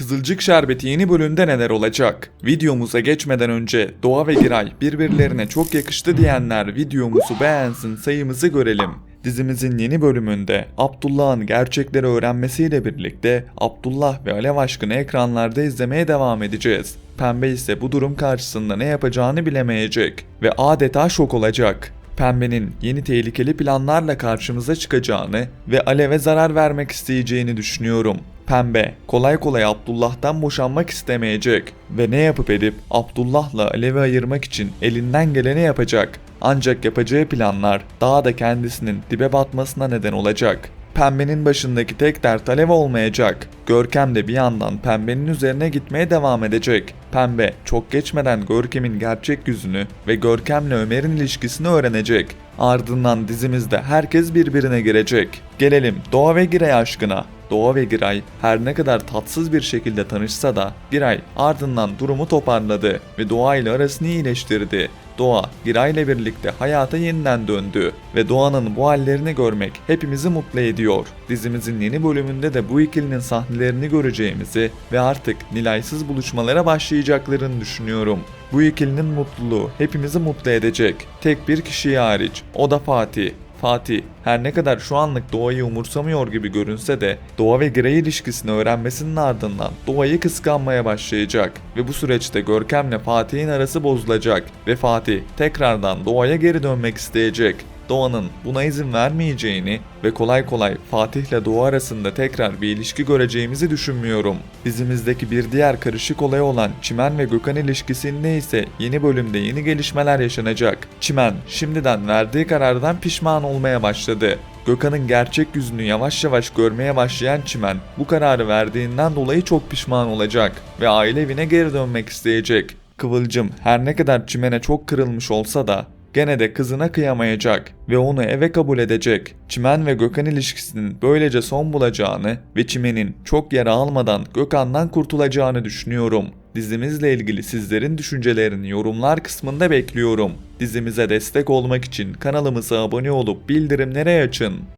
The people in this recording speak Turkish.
Kızılcık Şerbeti yeni bölümde neler olacak? Videomuza geçmeden önce Doğa ve Giray birbirlerine çok yakıştı diyenler videomuzu beğensin sayımızı görelim. Dizimizin yeni bölümünde Abdullah'ın gerçekleri öğrenmesiyle birlikte Abdullah ve Alev aşkını ekranlarda izlemeye devam edeceğiz. Pembe ise bu durum karşısında ne yapacağını bilemeyecek ve adeta şok olacak. Pembe'nin yeni tehlikeli planlarla karşımıza çıkacağını ve Alev'e zarar vermek isteyeceğini düşünüyorum. Pembe kolay kolay Abdullah'tan boşanmak istemeyecek ve ne yapıp edip Abdullah'la Alev'i ayırmak için elinden geleni yapacak. Ancak yapacağı planlar daha da kendisinin dibe batmasına neden olacak. Pembenin başındaki tek dert Alev olmayacak. Görkem de bir yandan Pembenin üzerine gitmeye devam edecek. Pembe çok geçmeden Görkem'in gerçek yüzünü ve Görkem'le Ömer'in ilişkisini öğrenecek. Ardından dizimizde herkes birbirine girecek. Gelelim Doğa ve Giray aşkına. Doğa ve Giray her ne kadar tatsız bir şekilde tanışsa da Giray ardından durumu toparladı ve Doğa ile arasını iyileştirdi. Doğa, Giray ile birlikte hayata yeniden döndü ve Doğa'nın bu hallerini görmek hepimizi mutlu ediyor. Dizimizin yeni bölümünde de bu ikilinin sahnelerini göreceğimizi ve artık Nilay'sız buluşmalara başlayacaklarını düşünüyorum. Bu ikilinin mutluluğu hepimizi mutlu edecek. Tek bir kişiyi hariç, o da Fatih. Fatih her ne kadar şu anlık Doğa'yı umursamıyor gibi görünse de Doğa ve Grey ilişkisini öğrenmesinin ardından Doğa'yı kıskanmaya başlayacak ve bu süreçte Görkem'le Fatih'in arası bozulacak ve Fatih tekrardan Doğa'ya geri dönmek isteyecek. Doğan'ın buna izin vermeyeceğini ve kolay kolay Fatih'le Doğa arasında tekrar bir ilişki göreceğimizi düşünmüyorum. Dizimizdeki bir diğer karışık olay olan Çimen ve Gökhan ilişkisinde ise yeni bölümde yeni gelişmeler yaşanacak. Çimen şimdiden verdiği karardan pişman olmaya başladı. Gökhan'ın gerçek yüzünü yavaş yavaş görmeye başlayan Çimen bu kararı verdiğinden dolayı çok pişman olacak ve aile evine geri dönmek isteyecek. Kıvılcım her ne kadar Çimen'e çok kırılmış olsa da gene de kızına kıyamayacak ve onu eve kabul edecek. Çimen ve Gökhan ilişkisinin böylece son bulacağını ve Çimen'in çok yara almadan Gökhan'dan kurtulacağını düşünüyorum. Dizimizle ilgili sizlerin düşüncelerini yorumlar kısmında bekliyorum. Dizimize destek olmak için kanalımıza abone olup bildirimleri açın.